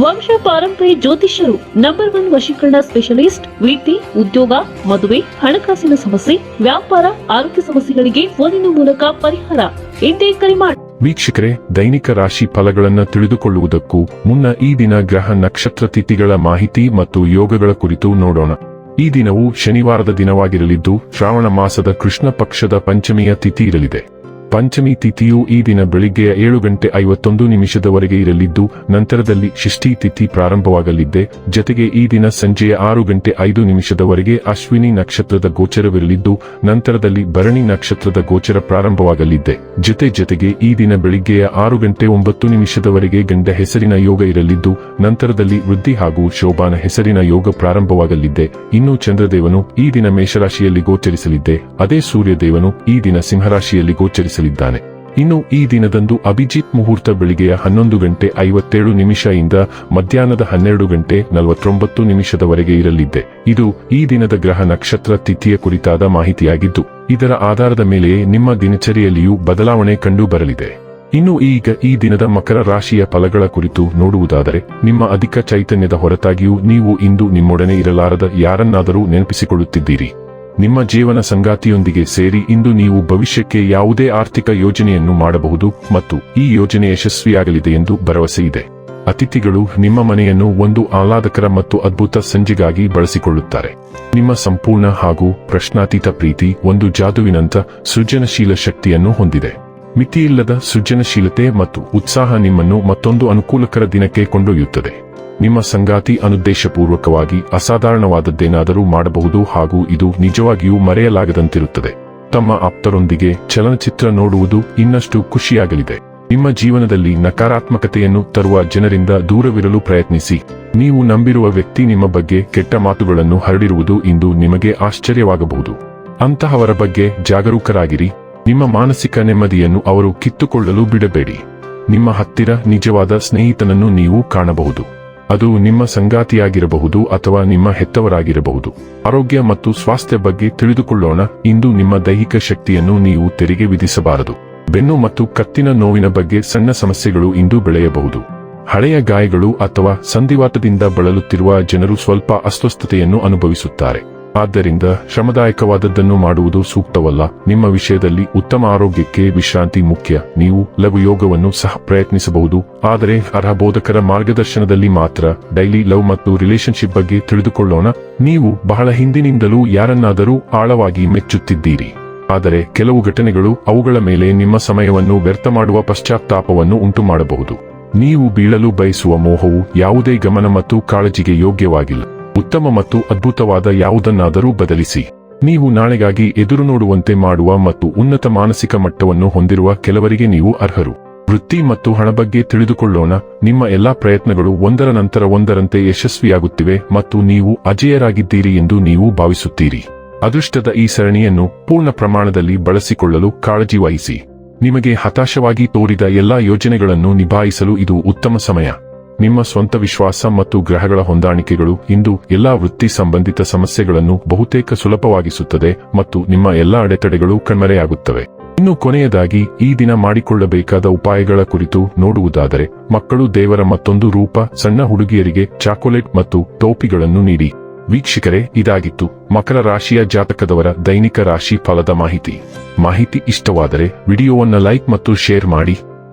ವಂಶ ಪಾರಂಪರ್ಯ ಜ್ಯೋತಿಷ್ಯರು ನಂಬರ್ ಒನ್ ವಶೀಕರಣ ಸ್ಪೆಷಲಿಸ್ಟ್ ವೃತ್ತಿ ಉದ್ಯೋಗ, ಮದುವೆ, ಹಣಕಾಸಿನ ಸಮಸ್ಯೆ, ವ್ಯಾಪಾರ, ಆರೋಗ್ಯ ಸಮಸ್ಯೆಗಳಿಗೆ ಫೋನಿನ ಮೂಲಕ ಪರಿಹಾರ. ಎಂದೇ ಕರೆ ಮಾಡಿ ವೀಕ್ಷಕರೇ, ದೈನಿಕ ರಾಶಿ ಫಲಗಳನ್ನು ತಿಳಿದುಕೊಳ್ಳುವುದಕ್ಕೂ ಮುನ್ನ ಈ ದಿನ ಗ್ರಹ ನಕ್ಷತ್ರ ತಿಥಿಗಳ ಮಾಹಿತಿ ಮತ್ತು ಯೋಗಗಳ ಕುರಿತು ನೋಡೋಣ. ಈ ದಿನವು ಶನಿವಾರದ ದಿನವಾಗಿರಲಿದ್ದು ಶ್ರಾವಣ ಮಾಸದ ಕೃಷ್ಣ ಪಕ್ಷದ ಪಂಚಮಿಯ ತಿಥಿ ಇರಲಿದೆ. ಪಂಚಮಿ ತಿಥಿಯು ಈ ದಿನ ಬೆಳಿಗ್ಗೆಯ ಏಳು ಗಂಟೆ ಐವತ್ತೊಂದು ನಿಮಿಷದವರೆಗೆ ಇರಲಿದ್ದು, ನಂತರದಲ್ಲಿ ಷಷ್ಠಿ ತಿಥಿ ಪ್ರಾರಂಭವಾಗಲಿದ್ದೆ. ಜತೆಗೆ ಈ ದಿನ ಸಂಜೆಯ ಆರು ಗಂಟೆ ಐದು ನಿಮಿಷದವರೆಗೆ ಅಶ್ವಿನಿ ನಕ್ಷತ್ರದ ಗೋಚರವಿರಲಿದ್ದು, ನಂತರದಲ್ಲಿ ಭರಣಿ ನಕ್ಷತ್ರದ ಗೋಚರ ಪ್ರಾರಂಭವಾಗಲಿದ್ದೆ. ಜೊತೆ ಜೊತೆಗೆ ಈ ದಿನ ಬೆಳಿಗ್ಗೆಯ ಆರು ಗಂಟೆ ಒಂಬತ್ತು ನಿಮಿಷದವರೆಗೆ ಗಂಡ ಹೆಸರಿನ ಯೋಗ ಇರಲಿದ್ದು, ನಂತರದಲ್ಲಿ ವೃದ್ಧಿ ಹಾಗೂ ಶೋಭಾನ ಹೆಸರಿನ ಯೋಗ ಪ್ರಾರಂಭವಾಗಲಿದ್ದೆ. ಇನ್ನು ಚಂದ್ರದೇವನು ಈ ದಿನ ಮೇಷರಾಶಿಯಲ್ಲಿ ಗೋಚರಿಸಲಿದ್ದೆ. ಅದೇ ಸೂರ್ಯದೇವನು ಈ ದಿನ ಸಿಂಹರಾಶಿಯಲ್ಲಿ ಗೋಚರಿಸಲಿದ್ದಾನೆ ಇನ್ನು ಈ ದಿನದಂದು ಅಭಿಜಿತ್ ಮುಹೂರ್ತ ಬೆಳಿಗ್ಗೆಯ ಹನ್ನೊಂದು ಗಂಟೆ ಐವತ್ತೇಳು ನಿಮಿಷದಿಂದ ಮಧ್ಯಾಹ್ನದ ಹನ್ನೆರಡು ಗಂಟೆ ನಲವತ್ತೊಂಬತ್ತು ನಿಮಿಷದವರೆಗೆ ಇರಲಿದ್ದೆ. ಇದು ಈ ದಿನದ ಗ್ರಹ ನಕ್ಷತ್ರ ತಿಥಿಯ ಕುರಿತಾದ ಮಾಹಿತಿಯಾಗಿದ್ದು, ಇದರ ಆಧಾರದ ಮೇಲೆಯೇ ನಿಮ್ಮ ದಿನಚರಿಯಲ್ಲಿಯೂ ಬದಲಾವಣೆ ಕಂಡು ಬರಲಿದೆ ಇನ್ನು ಈಗ ಈ ದಿನದ ಮಕರ ರಾಶಿಯ ಫಲಗಳ ಕುರಿತು ನೋಡುವುದಾದರೆ, ನಿಮ್ಮ ಅಧಿಕ ಚೈತನ್ಯದ ಹೊರತಾಗಿಯೂ ನೀವು ಇಂದು ನಿಮ್ಮೊಡನೆ ಇರಲಾರದ ಯಾರನ್ನಾದರೂ ನೆನಪಿಸಿಕೊಳ್ಳುತ್ತಿದ್ದೀರಿ. ನಿಮ್ಮ ಜೀವನ ಸಂಗಾತಿಯೊಂದಿಗೆ ಸೇರಿ ಇಂದು ನೀವು ಭವಿಷ್ಯಕ್ಕೆ ಯಾವುದೇ ಆರ್ಥಿಕ ಯೋಜನೆಯನ್ನು ಮಾಡಬಹುದು ಮತ್ತು ಈ ಯೋಜನೆ ಯಶಸ್ವಿಯಾಗಲಿದೆ ಎಂದು ಭರವಸೆ ಇದೆ. ಅತಿಥಿಗಳು ನಿಮ್ಮ ಮನೆಯನ್ನು ಒಂದು ಆಹ್ಲಾದಕರ ಮತ್ತು ಅದ್ಭುತ ಸಂಜೆಗಾಗಿ ಬಳಸಿಕೊಳ್ಳುತ್ತಾರೆ. ನಿಮ್ಮ ಸಂಪೂರ್ಣ ಹಾಗೂ ಪ್ರಶ್ನಾತೀತ ಪ್ರೀತಿ ಒಂದು ಜಾದುವಿನಂತ ಸೃಜನಶೀಲ ಶಕ್ತಿಯನ್ನು ಹೊಂದಿದೆ. ಮಿತಿಯಿಲ್ಲದ ಸೃಜನಶೀಲತೆ ಮತ್ತು ಉತ್ಸಾಹ ನಿಮ್ಮನ್ನು ಮತ್ತೊಂದು ಅನುಕೂಲಕರ ದಿನಕ್ಕೆ ಕೊಂಡೊಯ್ಯುತ್ತದೆ. ನಿಮ್ಮ ಸಂಗಾತಿ ಅನುದ್ದೇಶಪೂರ್ವಕವಾಗಿ ಅಸಾಧಾರಣವಾದದ್ದೇನಾದರೂ ಮಾಡಬಹುದು ಹಾಗೂ ಇದು ನಿಜವಾಗಿಯೂ ಮರೆಯಲಾಗದಂತಿರುತ್ತದೆ. ತಮ್ಮ ಆಪ್ತರೊಂದಿಗೆ ಚಲನಚಿತ್ರ ನೋಡುವುದು ಇನ್ನಷ್ಟು ಖುಷಿಯಾಗಲಿದೆ. ನಿಮ್ಮ ಜೀವನದಲ್ಲಿ ನಕಾರಾತ್ಮಕತೆಯನ್ನು ತರುವ ಜನರಿಂದ ದೂರವಿರಲು ಪ್ರಯತ್ನಿಸಿ. ನೀವು ನಂಬಿರುವ ವ್ಯಕ್ತಿ ನಿಮ್ಮ ಬಗ್ಗೆ ಕೆಟ್ಟ ಮಾತುಗಳನ್ನು ಹರಡಿರುವುದು ಇಂದು ನಿಮಗೆ ಆಶ್ಚರ್ಯವಾಗಬಹುದು. ಅಂತಹವರ ಬಗ್ಗೆ ಜಾಗರೂಕರಾಗಿರಿ. ನಿಮ್ಮ ಮಾನಸಿಕ ನೆಮ್ಮದಿಯನ್ನು ಅವರು ಕಿತ್ತುಕೊಳ್ಳಲು ಬಿಡಬೇಡಿ. ನಿಮ್ಮ ಹತ್ತಿರ ನಿಜವಾದ ಸ್ನೇಹಿತನನ್ನು ನೀವು ಕಾಣಬಹುದು. ಅದು ನಿಮ್ಮ ಸಂಗಾತಿಯಾಗಿರಬಹುದು ಅಥವಾ ನಿಮ್ಮ ಹೆತ್ತವರಾಗಿರಬಹುದು. ಆರೋಗ್ಯ ಮತ್ತು ಸ್ವಾಸ್ಥ್ಯ ಬಗ್ಗೆ ತಿಳಿದುಕೊಳ್ಳೋಣ. ಇಂದು ನಿಮ್ಮ ದೈಹಿಕ ಶಕ್ತಿಯನ್ನು ನೀವು ತೆರಿಗೆ ವಿಧಿಸಬಾರದು. ಬೆನ್ನು ಮತ್ತು ಕತ್ತಿನ ನೋವಿನ ಬಗ್ಗೆ ಸಣ್ಣ ಸಮಸ್ಯೆಗಳು ಇಂದು ಬೆಳೆಯಬಹುದು. ಹಳೆಯ ಗಾಯಗಳು ಅಥವಾ ಸಂಧಿವಾತದಿಂದ ಬಳಲುತ್ತಿರುವ ಜನರು ಸ್ವಲ್ಪ ಅಸ್ವಸ್ಥತೆಯನ್ನು ಅನುಭವಿಸುತ್ತಾರೆ. ಆದ್ದರಿಂದ ಶ್ರಮದಾಯಕವಾದದ್ದನ್ನು ಮಾಡುವುದು ಸೂಕ್ತವಲ್ಲ. ನಿಮ್ಮ ವಿಷಯದಲ್ಲಿ ಉತ್ತಮ ಆರೋಗ್ಯಕ್ಕೆ ವಿಶ್ರಾಂತಿ ಮುಖ್ಯ. ನೀವು ಲಘು ಯೋಗವನ್ನು ಸಹ ಪ್ರಯತ್ನಿಸಬಹುದು. ಆದರೆ ಅರ್ಹ ಬೋಧಕರ ಮಾರ್ಗದರ್ಶನದಲ್ಲಿ ಮಾತ್ರ ಡೈಲಿ ಲವ್ ಮತ್ತು ರಿಲೇಶನ್ಶಿಪ್ ಬಗ್ಗೆ ತಿಳಿದುಕೊಳ್ಳೋಣ. ನೀವು ಬಹಳ ಹಿಂದಿನಿಂದಲೂ ಯಾರನ್ನಾದರೂ ಆಳವಾಗಿ ಮೆಚ್ಚುತ್ತಿದ್ದೀರಿ. ಆದರೆ ಕೆಲವು ಘಟನೆಗಳು ಅವುಗಳ ಮೇಲೆ ನಿಮ್ಮ ಸಮಯವನ್ನು ವ್ಯರ್ಥ ಮಾಡುವ ಪಶ್ಚಾತ್ತಾಪವನ್ನು ಉಂಟುಮಾಡಬಹುದು. ನೀವು ಬೀಳಲು ಬಯಸುವ ಮೋಹವು ಯಾವುದೇ ಗಮನ ಮತ್ತು ಕಾಳಜಿಗೆ ಯೋಗ್ಯವಾಗಿಲ್ಲ. ಉತ್ತಮ ಮತ್ತು ಅದ್ಭುತವಾದ ಯಾವುದನ್ನಾದರೂ ಬದಲಿಸಿ. ನೀವು ನಾಳೆಗಾಗಿ ಎದುರು ನೋಡುವಂತೆ ಮಾಡುವ ಮತ್ತು ಉನ್ನತ ಮಾನಸಿಕ ಮಟ್ಟವನ್ನು ಹೊಂದಿರುವ ಕೆಲವರಿಗೆ ನೀವು ಅರ್ಹರು. ವೃತ್ತಿ ಮತ್ತು ಹಣ ಬಗ್ಗೆ ತಿಳಿದುಕೊಳ್ಳೋಣ. ನಿಮ್ಮ ಎಲ್ಲಾ ಪ್ರಯತ್ನಗಳು ಒಂದರ ನಂತರ ಒಂದರಂತೆ ಯಶಸ್ವಿಯಾಗುತ್ತಿವೆ ಮತ್ತು ನೀವು ಅಜೇಯರಾಗಿದ್ದೀರಿ ಎಂದು ನೀವು ಭಾವಿಸುತ್ತೀರಿ. ಅದೃಷ್ಟದ ಈ ಸರಣಿಯನ್ನು ಪೂರ್ಣ ಪ್ರಮಾಣದಲ್ಲಿ ಬಳಸಿಕೊಳ್ಳಲು ಕಾಳಜಿ ವಹಿಸಿ ನಿಮಗೆ ಹತಾಶವಾಗಿ ತೋರಿದ ಎಲ್ಲಾ ಯೋಜನೆಗಳನ್ನು ನಿಭಾಯಿಸಲು ಇದು ಉತ್ತಮ ಸಮಯ. ನಿಮ್ಮ ಸ್ವಂತ ವಿಶ್ವಾಸ ಮತ್ತು ಗ್ರಹಗಳ ಹೊಂದಾಣಿಕೆಗಳು ಇಂದು ಎಲ್ಲಾ ವೃತ್ತಿ ಸಂಬಂಧಿತ ಸಮಸ್ಯೆಗಳನ್ನು ಬಹುತೇಕ ಸುಲಭವಾಗಿಸುತ್ತದೆ ಮತ್ತು ನಿಮ್ಮ ಎಲ್ಲಾ ಅಡೆತಡೆಗಳು ಕಣ್ಮರೆಯಾಗುತ್ತವೆ. ಇನ್ನು ಕೊನೆಯದಾಗಿ, ಈ ದಿನ ಮಾಡಿಕೊಳ್ಳಬೇಕಾದ ಉಪಾಯಗಳ ಕುರಿತು ನೋಡುವುದಾದರೆ, ಮಕ್ಕಳು ದೇವರ ಮತ್ತೊಂದು ರೂಪ, ಸಣ್ಣ ಹುಡುಗಿಯರಿಗೆ ಚಾಕೊಲೇಟ್ ಮತ್ತು ಟೋಪಿಗಳನ್ನು ನೀಡಿ. ವೀಕ್ಷಕರೇ, ಇದಾಗಿತ್ತು ಮಕರ ರಾಶಿಯ ಜಾತಕದವರ ದೈನಿಕ ರಾಶಿ ಫಲದ ಮಾಹಿತಿ. ಮಾಹಿತಿ ಇಷ್ಟವಾದರೆ ವಿಡಿಯೋವನ್ನು ಲೈಕ್ ಮತ್ತು ಶೇರ್ ಮಾಡಿ.